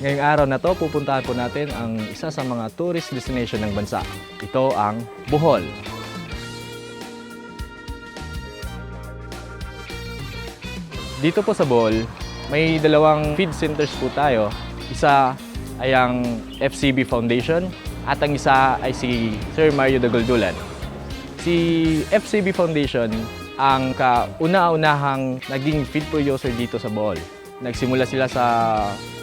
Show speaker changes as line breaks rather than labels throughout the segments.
Ngayong araw na to, pupuntahan po natin ang isa sa mga tourist destination ng bansa. Ito ang Bohol. Dito po sa Bohol, may dalawang feed centers po tayo. Isa ay ang FCB Foundation at ang isa ay si Sir Mario de Goldulan. Si FCB Foundation ang kauna-unahang naging feed producer dito sa Bohol. Nagsimula sila sa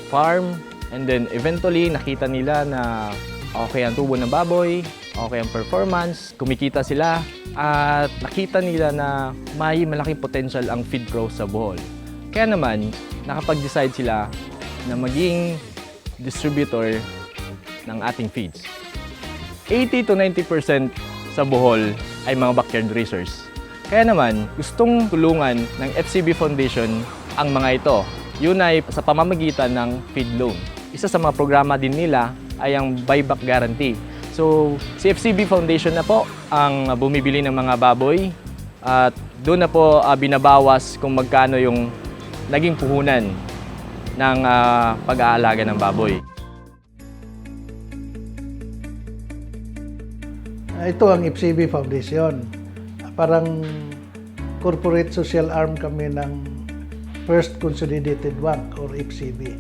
farm and then eventually nakita nila na okay ang tubo ng baboy, okay ang performance, kumikita sila at nakita nila na may malaking potential ang feed growth sa Bohol. Kaya naman, nakapag-decide sila na maging distributor ng ating feeds. 80 to 90% sa Bohol ay mga backyard raisers. Kaya naman, gustong tulungan ng FCB Foundation ang mga ito. Yun ay sa pamamagitan ng feed loan. Isa sa mga programa din nila ay ang buyback guarantee. So, si FCB Foundation na po ang bumibili ng mga baboy at doon na po ah, binabawas kung magkano yung naging puhunan ng ah, pag-aalaga ng baboy.
Ito ang FCB Foundation. Parang corporate social arm kami ng First Consolidated Bank or FCB,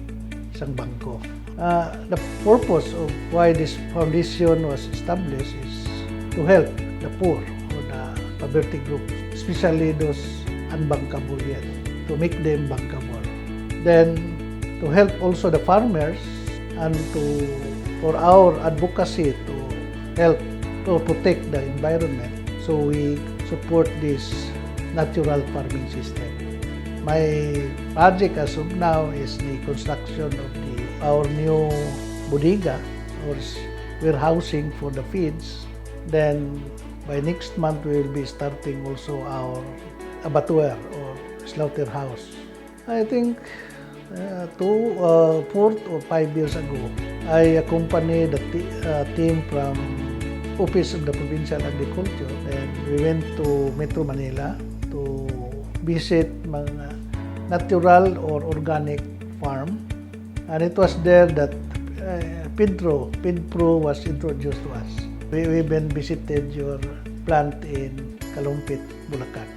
isang bangko. Ah, the purpose of why this foundation was established is to help the poor or the poverty group, especially those unbankable yet, to make them bankable. Then, to help also the farmers and to for our advocacy to help to protect the environment. So we support this natural farming system. My project as of now is the construction of the our new bodega or warehousing for the feeds. Then by next month we will be starting also our abattoir or slaughterhouse. I think uh, two, uh, four or five years ago, I accompanied t- uh, team from Office of the Provincial Agriculture and we went to Metro Manila visit mga natural or organic farm. And it was there that uh, Pedro, Pedpro was introduced to us. We even visited your plant in Kalumpit, Bulacan.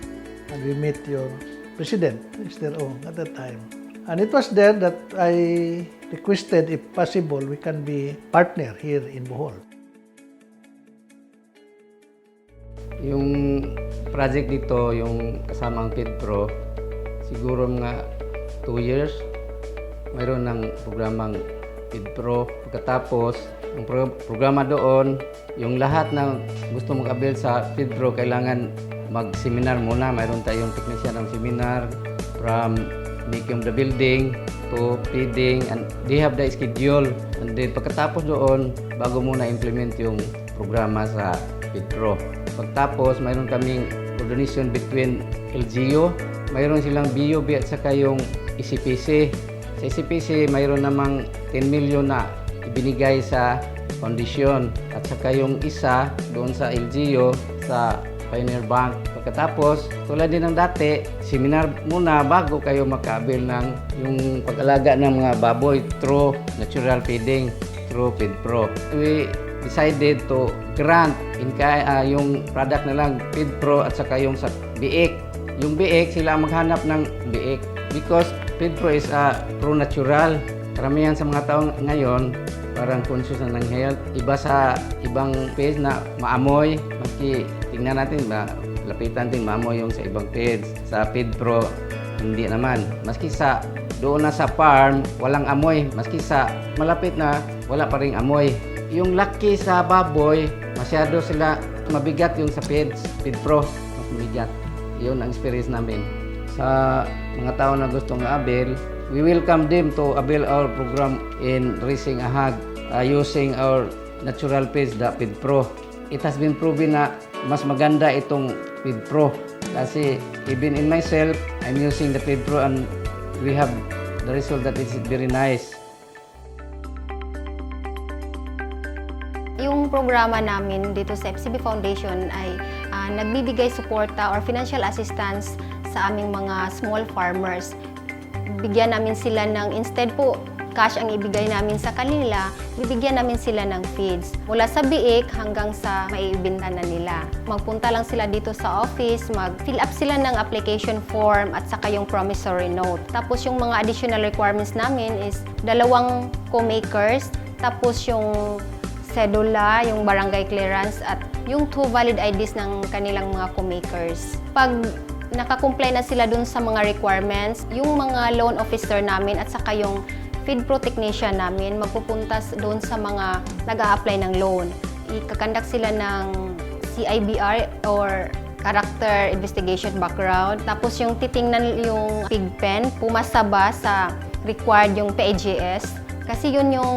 And we met your president, Mr. Ong, at that time. And it was there that I requested, if possible, we can be partner here in Bohol.
Yung project dito, yung kasamang PidPro, siguro mga 2 years, mayroon ng programang PidPro. Pagkatapos, ang pro- programa doon, yung lahat ng gusto mag-avail sa PidPro, kailangan mag-seminar muna. Mayroon tayong technician ng seminar from making the building to feeding and they have the schedule. And then pagkatapos doon, bago muna implement yung programa sa PidPro. Pagtapos, mayroon kaming coordination between LGU, mayroon silang BUB at saka yung ECPC. Sa ECPC, mayroon namang 10 million na ibinigay sa foundation at saka yung isa doon sa LGU sa Pioneer Bank. Pagkatapos, tulad din ng dati, seminar muna bago kayo makabil ng yung pag-alaga ng mga baboy through natural feeding, through Feed Pro. We decided to grant in ah, yung product na lang Feed Pro at saka yung sa biik. Yung biik, sila maghanap ng biik because Feed Pro is a pro natural. Karamihan sa mga tao ngayon, parang conscious na ng health. Iba sa ibang page na maamoy, maski tingnan natin ba, lapitan din maamoy yung sa ibang page. Sa Feed Pro, hindi naman. Maski sa doon na sa farm, walang amoy. Maski sa malapit na, wala pa ring amoy. Yung laki sa baboy, masyado sila mabigat yung sa feed, feed pro, mas mabigat. Yun ang experience namin. Sa mga tao na gustong avail, we welcome them to avail our program in raising a hog uh, using our natural feeds, the Feed Pro. It has been proven na mas maganda itong Feed Pro kasi even in myself, I'm using the Feed Pro and we have the result that is very nice.
Yung programa namin dito sa FCB Foundation ay ah, nagbibigay suporta or financial assistance sa aming mga small farmers. Bigyan namin sila ng instead po cash ang ibigay namin sa kanila, bibigyan namin sila ng feeds. Mula sa biik hanggang sa maiibinta na nila. Magpunta lang sila dito sa office, mag-fill up sila ng application form at saka yung promissory note. Tapos yung mga additional requirements namin is dalawang co-makers, tapos yung sedula, yung barangay clearance at yung two valid IDs ng kanilang mga co-makers. Pag nakakomply na sila dun sa mga requirements, yung mga loan officer namin at saka yung feed pro technician namin magpupunta doon sa mga nag apply ng loan. Ikakandak sila ng CIBR or character investigation background. Tapos yung titingnan yung pigpen, pumasa ba sa required yung PAGS. Kasi yun yung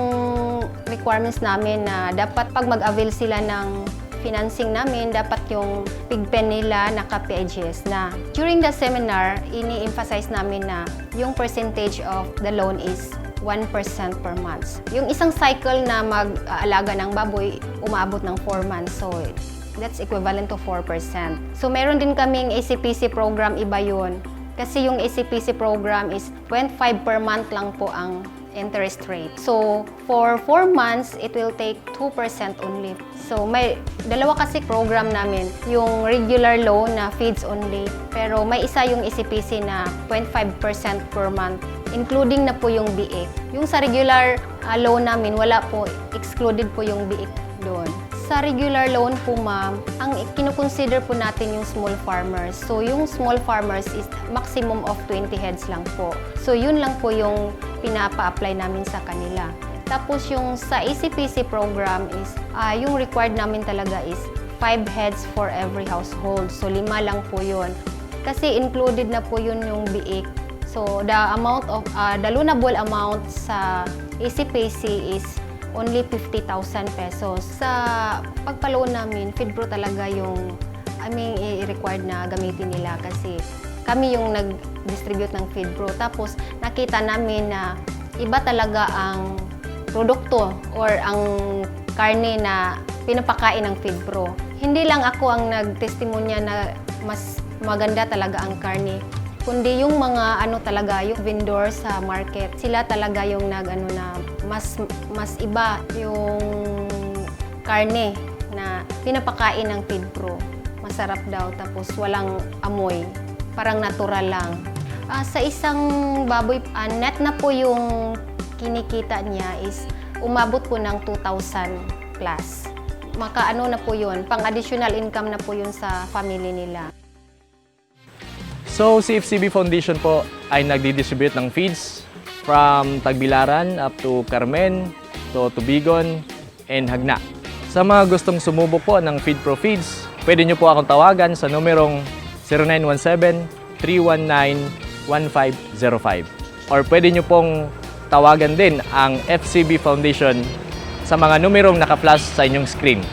requirements namin na dapat pag mag-avail sila ng financing namin, dapat yung pigpen nila naka-PAGS na. During the seminar, ini-emphasize namin na yung percentage of the loan is 1% per month. Yung isang cycle na mag-aalaga ng baboy, umabot ng 4 months. So, that's equivalent to 4%. So, meron din kaming ACPC program, iba yun. Kasi yung ACPC program is 0.5 per month lang po ang interest rate. So, for 4 months, it will take 2% only. So, may dalawa kasi program namin. Yung regular loan na feeds only. Pero may isa yung ECPC na 0.5% per month. Including na po yung biik. Yung sa regular ah, loan namin, wala po. Excluded po yung biik doon. Sa regular loan po, ma'am, ang kinukonsider po natin yung small farmers. So, yung small farmers is maximum of 20 heads lang po. So, yun lang po yung pinapa-apply namin sa kanila. Tapos, yung sa ECPC program is, ah, yung required namin talaga is 5 heads for every household. So, lima lang po yun. Kasi included na po yun yung biik. So, the amount of, ah, the loanable amount sa ECPC is only 50,000 pesos. Sa pagpa-loan namin, FeedPro talaga yung aming i-required na gamitin nila kasi kami yung nag-distribute ng FeedPro. Tapos nakita namin na iba talaga ang produkto or ang karne na pinapakain ng FeedPro. Hindi lang ako ang nagtestimonya na mas maganda talaga ang karne kundi yung mga ano talaga yung vendor sa market sila talaga yung nag ano na mas mas iba yung karne na pinapakain ng Feed Pro. Masarap daw tapos walang amoy. Parang natural lang. Ah, sa isang baboy ah, net na po yung kinikita niya is umabot po ng 2,000 plus. Makaano na po yun pang additional income na po yun sa family nila
So, si FCB Foundation po ay nagdi-distribute ng feeds from Tagbilaran up to Carmen, to Tubigon, and Hagna. Sa mga gustong sumubok po ng Feed Pro Feeds, pwede nyo po akong tawagan sa numerong 0917-319-1505. Or pwede nyo pong tawagan din ang FCB Foundation sa mga numerong naka-flash sa inyong screen.